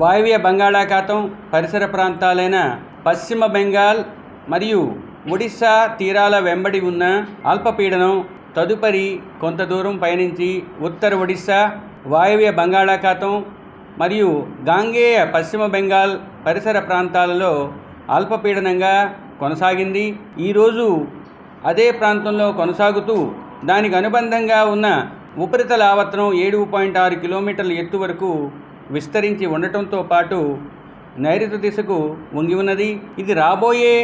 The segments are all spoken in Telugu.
వాయువ్య బంగాళాఖాతం పరిసర ప్రాంతాలైన పశ్చిమ బెంగాల్ మరియు ఒడిశా తీరాల వెంబడి ఉన్న అల్పపీడనం తదుపరి కొంత దూరం పయనించి ఉత్తర ఒడిశా వాయువ్య బంగాళాఖాతం మరియు గాంగేయ పశ్చిమ బెంగాల్ పరిసర ప్రాంతాలలో అల్పపీడనంగా కొనసాగింది. ఈరోజు అదే ప్రాంతంలో కొనసాగుతూ దానికి అనుబంధంగా ఉన్న ఉపరితల ఆవర్తనం ఏడు పాయింట్ ఆరు కిలోమీటర్ల ఎత్తు వరకు విస్తరించి ఉండటంతో పాటు నైరుతి దిశకు వంగి ఉన్నది. ఇది రాబోయే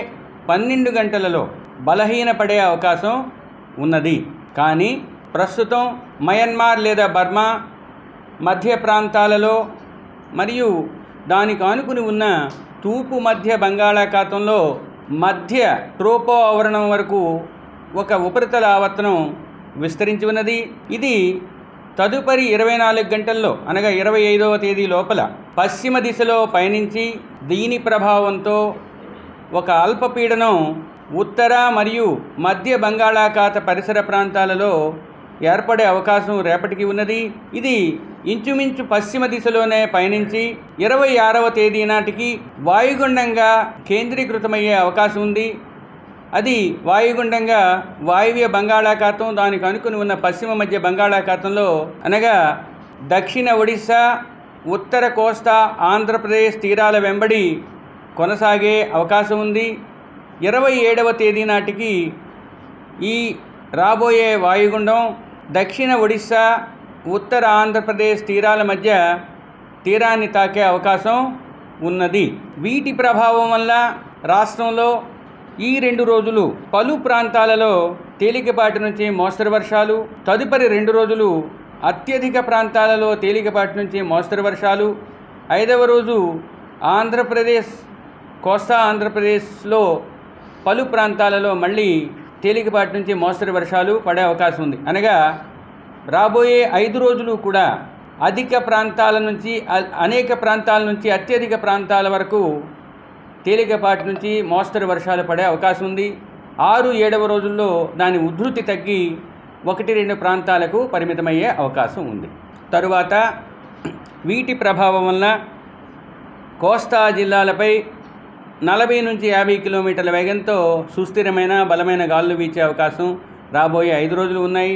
పన్నెండు గంటలలో బలహీనపడే అవకాశం ఉన్నది. కానీ ప్రస్తుతం మయన్మార్ లేదా బర్మా మధ్య ప్రాంతాలలో మరియు దానికి ఆనుకుని ఉన్న తూర్పు మధ్య బంగాళాఖాతంలో మధ్య ట్రోపో ఆవరణం వరకు ఒక ఉపరితల ఆవర్తనం విస్తరించి ఉన్నది. ఇది తదుపరి ఇరవై నాలుగు గంటల్లో అనగా ఇరవై ఐదవ తేదీ లోపల పశ్చిమ దిశలో పయనించి దీని ప్రభావంతో ఒక అల్పపీడనం ఉత్తర మరియు మధ్య బంగాళాఖాత పరిసర ప్రాంతాలలో ఏర్పడే అవకాశం రేపటికి ఉన్నది. ఇది ఇంచుమించు పశ్చిమ దిశలోనే పయనించి ఇరవై ఆరవ తేదీ నాటికి వాయుగుండంగా కేంద్రీకృతమయ్యే అవకాశం ఉంది. అది వాయుగుండంగా వాయువ్య బంగాళాఖాతం దానికి అనుకుని ఉన్న పశ్చిమ మధ్య బంగాళాఖాతంలో అనగా దక్షిణ ఒడిశా ఉత్తర కోస్తా ఆంధ్రప్రదేశ్ తీరాల వెంబడి కొనసాగే అవకాశం ఉంది. ఇరవై ఏడవ తేదీ నాటికి ఈ రాబోయే వాయుగుండం దక్షిణ ఒడిశా ఉత్తర ఆంధ్రప్రదేశ్ తీరాల మధ్య తీరాన్ని తాకే అవకాశం ఉన్నది. వీటి ప్రభావం వల్ల రాష్ట్రంలో ఈ రెండు రోజులు పలు ప్రాంతాలలో తేలికపాటి నుంచి మోస్తరు వర్షాలు తదుపరి రెండు రోజులు అత్యధిక ప్రాంతాలలో తేలికపాటి నుంచి మోస్తరు వర్షాలు. ఐదవ రోజు ఆంధ్రప్రదేశ్ కోస్తా ఆంధ్రప్రదేశ్లో పలు ప్రాంతాలలో మళ్ళీ తేలికపాటి నుంచి మోస్తరు వర్షాలు పడే అవకాశం ఉంది. అనగా రాబోయే ఐదు రోజులు కూడా అధిక ప్రాంతాల నుంచి అ- అనేక ప్రాంతాల నుంచి అత్యధిక ప్రాంతాల వరకు తేలికపాటి నుంచి మోస్తరు వర్షాలు పడే అవకాశం ఉంది. ఆరు ఏడవ రోజుల్లో దాని ఉధృతి తగ్గి ఒకటి రెండు ప్రాంతాలకు పరిమితమయ్యే అవకాశం ఉంది. తరువాత వీటి ప్రభావం వలన కోస్తా జిల్లాలపై నలభై నుంచి యాభై కిలోమీటర్ల వేగంతో సుస్థిరమైన బలమైన గాలులు వీచే అవకాశం రాబోయే ఐదు రోజులు ఉన్నాయి.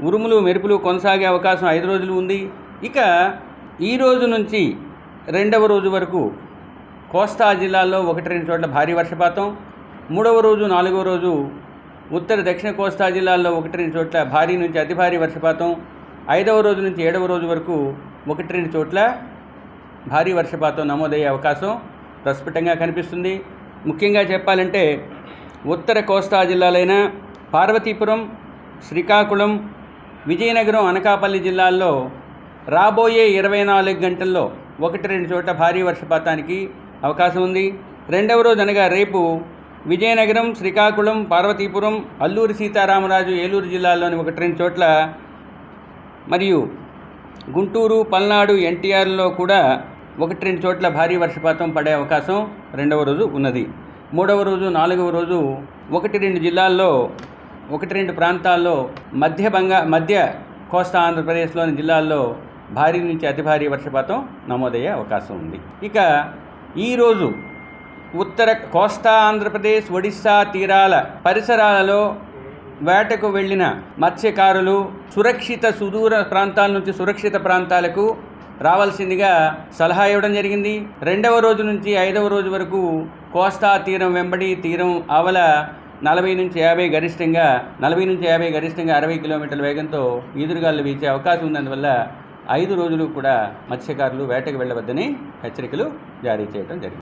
ఉరుములు మెరుపులు కొనసాగే అవకాశం ఐదు రోజులు ఉంది. ఇక ఈ రోజు నుంచి రెండవ రోజు వరకు కోస్తా జిల్లాల్లో ఒకటి రెండు చోట్ల భారీ వర్షపాతం. మూడవ రోజు నాలుగవ రోజు ఉత్తర దక్షిణ కోస్తా జిల్లాల్లో ఒకటి రెండు చోట్ల భారీ నుంచి అతి భారీ వర్షపాతం. ఐదవ రోజు నుంచి ఏడవ రోజు వరకు ఒకటి రెండు చోట్ల భారీ వర్షపాతం నమోదయ్యే అవకాశం ప్రస్ఫుటంగా కనిపిస్తుంది. ముఖ్యంగా చెప్పాలంటే ఉత్తర కోస్తా జిల్లాలైన పార్వతీపురం శ్రీకాకుళం విజయనగరం అనకాపల్లి జిల్లాల్లో రాబోయే ఇరవై నాలుగు గంటల్లో ఒకటి రెండు చోట్ల భారీ వర్షపాతానికి అవకాశం ఉంది. రెండవ రోజు అనగా రేపు విజయనగరం శ్రీకాకుళం పార్వతీపురం అల్లూరి సీతారామరాజు ఏలూరు జిల్లాల్లోని ఒకటి రెండు చోట్ల మరియు గుంటూరు పల్నాడు ఎన్టీఆర్లో కూడా ఒకటి రెండు చోట్ల భారీ వర్షపాతం పడే అవకాశం రెండవ రోజు ఉన్నది. మూడవ రోజు నాలుగవ రోజు ఒకటి రెండు జిల్లాల్లో ఒకటి రెండు ప్రాంతాల్లో మధ్య బంగా మధ్య కోస్తా ఆంధ్రప్రదేశ్లోని జిల్లాల్లో భారీ నుంచి అతి భారీ వర్షపాతం నమోదయ్యే అవకాశం ఉంది. ఇక ఈరోజు ఉత్తర కోస్తా ఆంధ్రప్రదేశ్ ఒడిశా తీరాల పరిసరాలలో వేటకు వెళ్ళిన మత్స్యకారులు సురక్షిత సుదూర ప్రాంతాల నుంచి సురక్షిత ప్రాంతాలకు రావాల్సిందిగా సలహా ఇవ్వడం జరిగింది. రెండవ రోజు నుంచి ఐదవ రోజు వరకు కోస్తా తీరం వెంబడి తీరం ఆవల నలభై నుంచి యాభై గరిష్టంగా నలభై నుంచి యాభై గరిష్టంగా అరవై కిలోమీటర్ల వేగంతో ఈదురుగాలు వీచే అవకాశం ఉన్నందువల్ల ఐదు రోజులు కూడా మత్స్యకారులు వేటకు వెళ్ళవద్దని హెచ్చరికలు జారీ చేయడం జరిగింది.